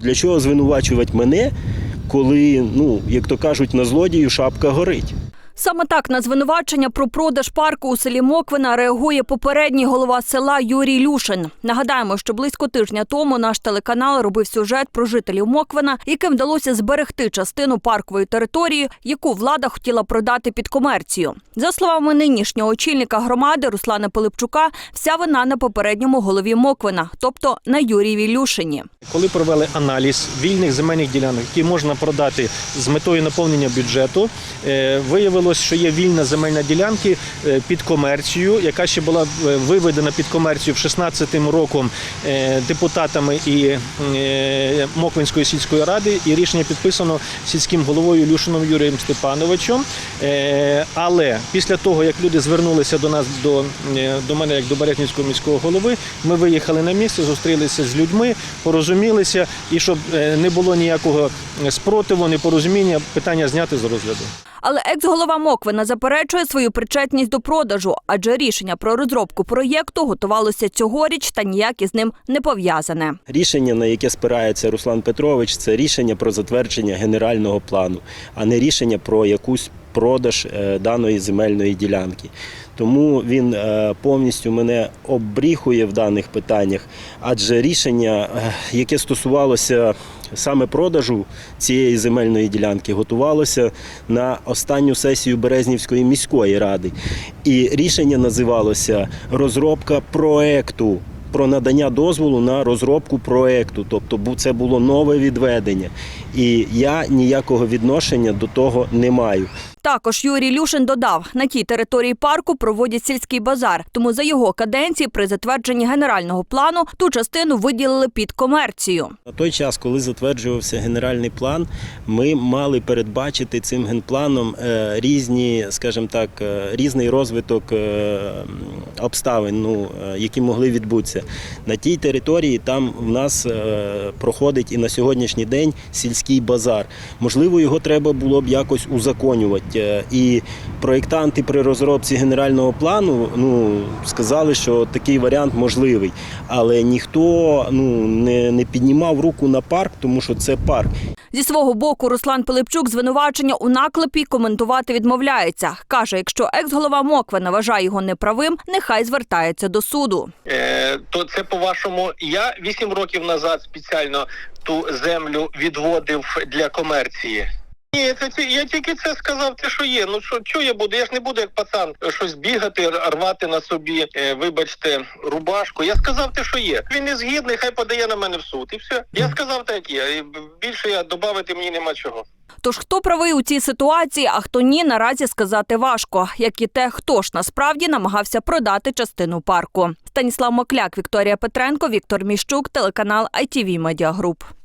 Для чого звинувачувати мене, коли, ну, як то кажуть, на злодію шапка горить? Саме так на звинувачення про продаж парку у селі Моквина реагує попередній голова села Юрій Люшин. Нагадаємо, що близько тижня тому наш телеканал робив сюжет про жителів Моквина, яким вдалося зберегти частину паркової території, яку влада хотіла продати під комерцію. За словами нинішнього очільника громади Руслана Пилипчука, вся вина на попередньому голові Моквина, тобто на Юрієві Люшині. Коли провели аналіз вільних земельних ділянок, які можна продати з метою наповнення бюджету, е, виявилось, що є вільна земельна ділянка е, під комерцію, яка ще була е, виведена під комерцію в 16-м роком е, депутатами і Моквинської сільської ради, і рішення підписано сільським головою Люшином Юрієм Степановичем. Але після того, як люди звернулися до нас до, до мене, як до Березнівського міського голови, ми виїхали на місце, зустрілися з людьми, порозумілися, і щоб не було ніякого спротиву, непорозуміння, питання зняти з розгляду. Але екс-голова Моквина заперечує свою причетність до продажу, адже рішення про розробку проєкту готувалося цьогоріч та ніяк із ним не пов'язане. Рішення, на яке спирається Руслан Петрович, це рішення про затвердження генерального плану, а не рішення про якусь продаж е, даної земельної ділянки. Тому він е, повністю мене обріхує в даних питаннях, адже рішення, е, яке стосувалося саме продажу цієї земельної ділянки, готувалося на останню сесію Березнівської міської ради. І рішення називалося розробка проекту про надання дозволу на розробку проекту, тобто це було нове відведення. І я ніякого відношення до того не маю. Також Юрій Люшин додав, на тій території парку проводять сільський базар, тому за його каденції при затвердженні генерального плану ту частину виділили під комерцію. На той час, коли затверджувався генеральний план, ми мали передбачити цим генпланом е, різні, скажімо так, е, різний розвиток е, обставин, ну, які могли відбутися. На тій території там в нас проходить і на сьогоднішній день сільський базар. Можливо, його треба було б якось узаконювати. Е, І проєктанти при розробці генерального плану ну, сказали, що такий варіант можливий. Але ніхто ну, не, не піднімав руку на парк, тому що це парк. Зі свого боку Руслан Пилипчук звинувачення у наклепі коментувати відмовляється. Каже, якщо екс-голова Моквина вважає його неправим, нехай звертається до суду. Е, то це по-вашому. Я вісім років назад спеціально ту землю відводив для комерції. Ні, це, я тільки це сказав, те, що є. Ну що, що я буду? Я ж не буду як пацан е, щось бігати, рвати на собі, е, вибачте, рубашку. Я сказав те, що є. Він не згідний, хай подає на мене в суд. І все. Я сказав так є. І більше я додати мені нема чого. Тож хто правий у цій ситуації, а хто ні, наразі сказати важко, як і те, хто ж насправді намагався продати частину парку. Станіслав Мокляк, Вікторія Петренко, Віктор Міщук, телеканал ITV Media Group.